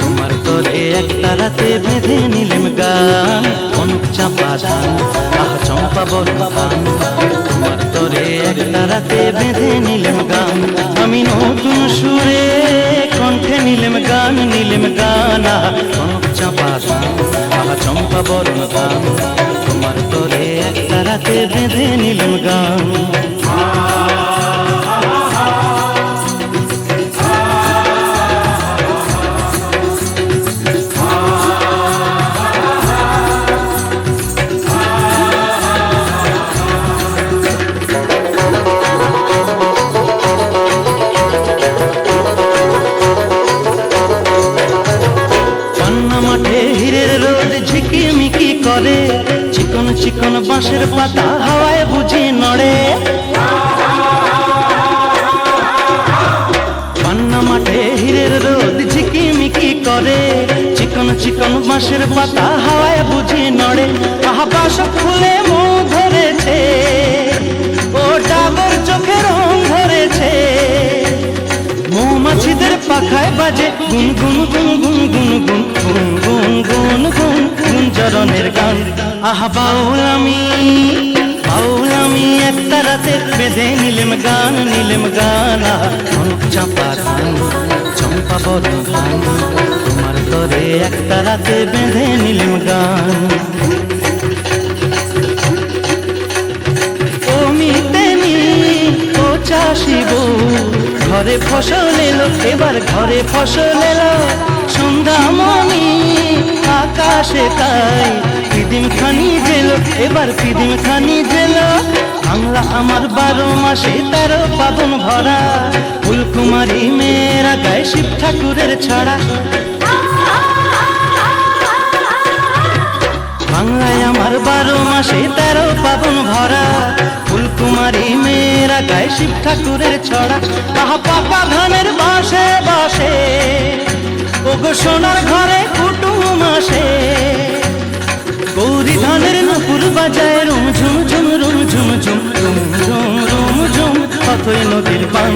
তোমার তরে একটা রাতে বেঁধে নিলেম গান অনুপ চাপা ধান, আহ চম্পা ধান তোমার তরে একটা রাতে বেঁধে নিলেম গান আমি নতুন সুরে কণ্ঠে নিলেম গান নিলেম গান অনুপ চাপা ধান, আহ চম্পা ধান তোমার তরে একটা রাতে বেঁধে নিলেম চিকন বাঁশের পাতা হাওয়ায় বুঝি নড়ে। পান্না মাঠে হীরের রোদ ঝিকিমিকি করে। চিকন চিকন বাঁশের পাতা হাওয়ায় বুঝি নড়ে। আহা বাস ফুলে মো ধরেছে। বাজে গুন গুন গুন গুন গুন গুন গুন গুন গুন গুন গুঞ্জরনের গান আহা বাউল আমি একটা রাতে বেঁধে নিলেম গান নিলেম গান চাপা গান চম্পা বড় গান তোমার তরে একটা রাতে বেঁধে নিলেম গান ও মিতেনি ও চাষিব ঘরে ফসল এলো, এবার ঘরে ফসল এলো। সন্ধ্যামণি আকাশে তাই পিদিম খানি জেল, এবার পিদিম খানি জেল। বাংলা আমার বারো মাসে তেরো পাবন ভরা। ফুলকুমারী মেয়েরা গায়ে শিব ঠাকুরের ছড়া। বাংলায় আমার বারো মাসে তেরো পাবন ভরা। ফুলকুমারী গায়ে শিব ঠাকুরের ছড়া আহা পাপা ধানের বাসে বাসে। ওগো সোনার ঘরে কুটুম আসে। গৌরী ধানের নুপুর বাজায় রুম ঝুম ঝুম, রুম ঝুম ঝুম, রুম ঝুম রুম ঝুম, অথই নদীর পান।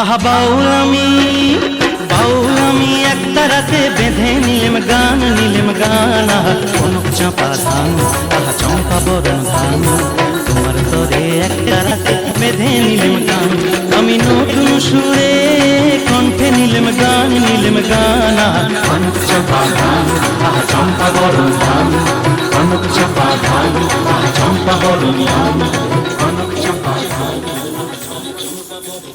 আহা বাউল আমি বাউল আমি একটা রাতে বেঁধে নিলেম গান নিলেম গান। বেঁধে নিলেম গান। আমি নতুন সুরে কণ্ঠে নিলেম গান নিলেম গান। চম্পা গরম ধান। চম্পা গরম ধান।